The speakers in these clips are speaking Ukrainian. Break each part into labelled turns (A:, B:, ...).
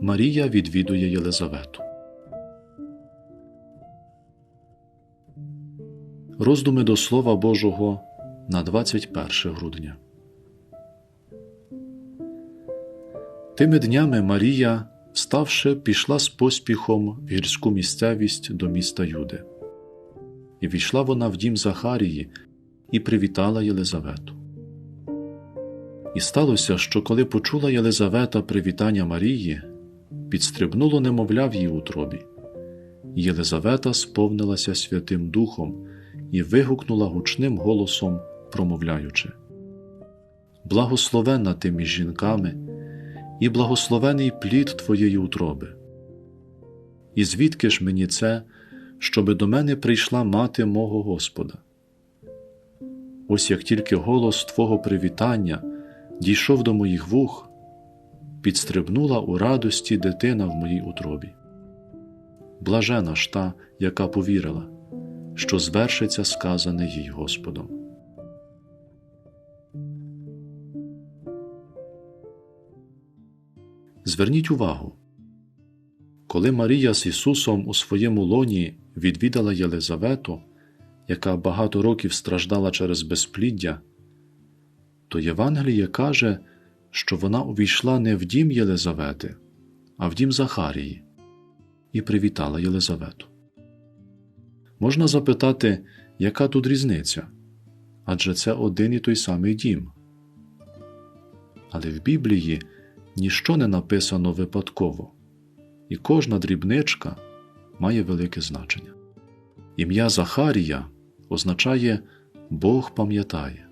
A: Марія відвідує Єлизавету. Роздуми до Слова Божого на 21 грудня. Тими днями Марія, вставши, пішла з поспіхом в гірську місцевість до міста Юди. І війшла вона в дім Захарії і привітала Єлизавету. І сталося, що коли почула Єлизавета привітання Марії, підстрибнуло немовля в її утробі. Єлизавета сповнилася Святим Духом і вигукнула гучним голосом, промовляючи: Благословенна ти між жінками, і благословений плід твоєї утроби. І звідки ж мені це, щоби до мене прийшла мати мого Господа? Ось як тільки голос Твого привітання дійшов до моїх вух, підстрибнула у радості дитина в моїй утробі. Блажена ж та, яка повірила, що звершиться сказане їй Господом. Зверніть увагу, коли Марія з Ісусом у своєму лоні відвідала Єлизавету, яка багато років страждала через безпліддя, то Євангеліє каже, що вона увійшла не в дім Єлизавети, а в дім Захарії і привітала Єлизавету. Можна запитати, яка тут різниця? Адже це один і той самий дім. Але в Біблії ніщо не написано випадково, і кожна дрібничка має велике значення. Ім'я Захарія означає Бог пам'ятає.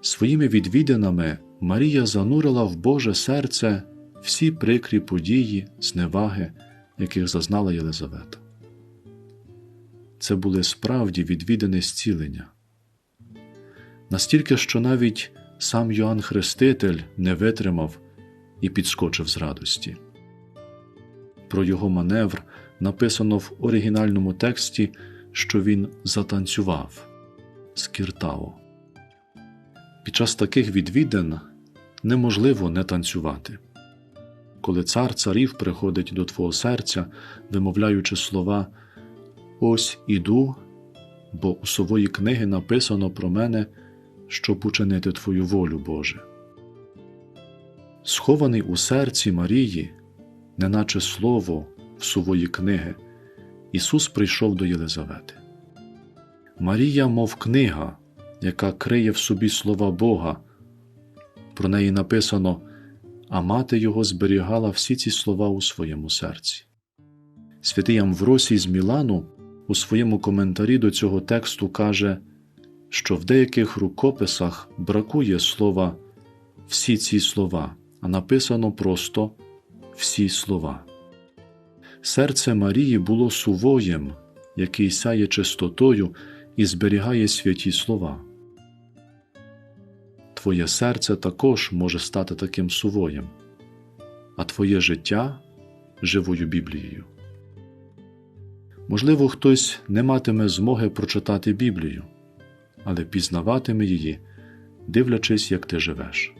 A: Своїми відвідинами Марія занурила в Боже серце всі прикрі події, зневаги, яких зазнала Єлизавета. Це були справді відвідини зцілення. Настільки, що навіть сам Йоанн Хреститель не витримав і підскочив з радості. Про його маневр написано в оригінальному тексті, що він затанцював скіртао. Під час таких відвідин неможливо не танцювати. Коли цар царів приходить до твого серця, вимовляючи слова Ось іду, бо у сової книги написано про мене, щоб учинити Твою волю, Боже. Схований у серці Марії, неначе слово в сувої книги, Ісус прийшов до Єлизавети. Марія, мов книга, яка криє в собі слова Бога. Про неї написано, а мати його зберігала всі ці слова у своєму серці. Святий Амвросій з Мілану у своєму коментарі до цього тексту каже, що в деяких рукописах бракує слова всі ці слова, а написано просто всі слова. Серце Марії було сувоєм, який сяє чистотою і зберігає святі слова. Твоє серце також може стати таким сувоєм, а твоє життя живою Біблією. Можливо, хтось не матиме змоги прочитати Біблію, але пізнаватиме її, дивлячись, як ти живеш.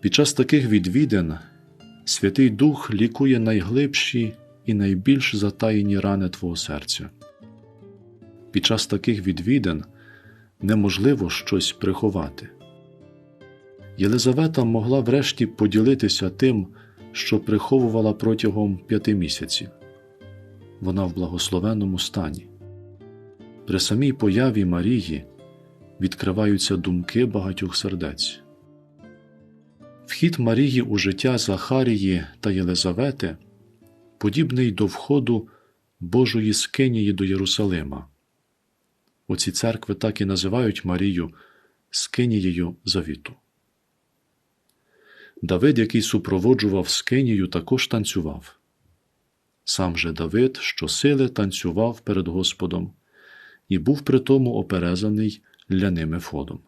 A: Під час таких відвідин Святий Дух лікує найглибші і найбільш затаєні рани твого серця. Під час таких відвідин неможливо щось приховати. Єлизавета могла врешті поділитися тим, що приховувала протягом п'яти місяців. Вона в благословенному стані. При самій появі Марії відкриваються думки багатьох сердець. Вхід Марії у життя Захарії та Єлизавети подібний до входу Божої скинії до Єрусалима. Оці церкви так і називають Марію Скинією завіту. Давид, який супроводжував Скинію, також танцював. Сам же Давид щосили танцював перед Господом і був при тому оперезаний ляним ефодом.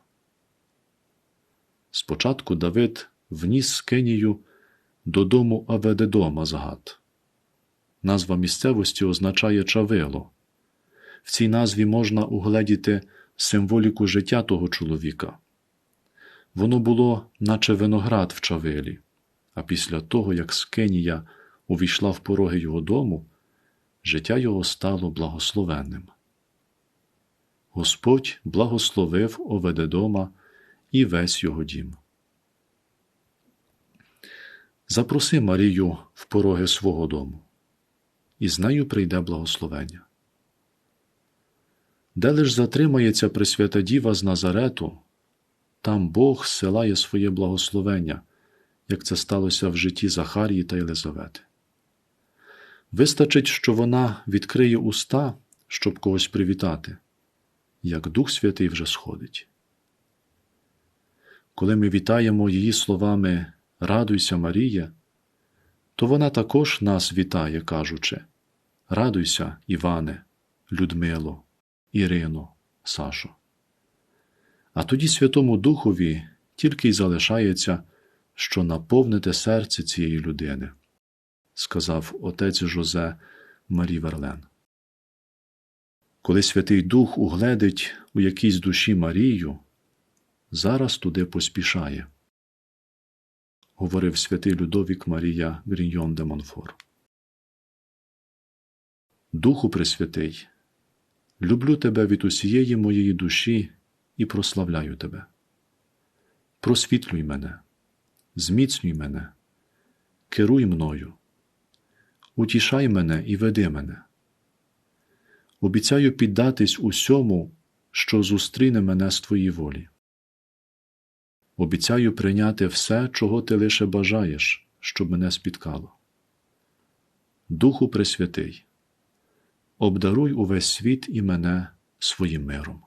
A: Спочатку Давид вніс Скинію додому Аведедома Загат. Назва місцевості означає чавило. В цій назві можна угледіти символіку життя того чоловіка. Воно було, наче виноград в чавилі, а після того, як Скинія увійшла в пороги його дому, життя його стало благословенним. Господь благословив Оведедома і весь його дім. Запроси Марію в пороги свого дому, і з нею прийде благословення. Де лиш затримається Пресвята Діва з Назарету, там Бог силає своє благословення, як це сталося в житті Захарії та Єлизавети. Вистачить, що вона відкриє уста, щоб когось привітати, як Дух Святий вже сходить. Коли ми вітаємо її словами Радуйся, Марія, то вона також нас вітає, кажучи Радуйся, Іване, Людмило, Ірино, Сашо. А тоді Святому Духові тільки й залишається, що наповнити серце цієї людини, сказав отець Жозе Марі Верлен. Коли Святий Дух угледить у якійсь душі Марію, зараз туди поспішає, говорив святий Людовік Марія Гріньйон де Монфор. Духу Пресвятий, люблю тебе від усієї моєї душі і прославляю тебе. Просвітлюй мене, зміцнюй мене, керуй мною, утішай мене і веди мене. Обіцяю піддатись усьому, що зустріне мене з твоїй волі. Обіцяю прийняти все, чого ти лише бажаєш, щоб мене спіткало. Духу Пресвятий, обдаруй увесь світ і мене своїм миром.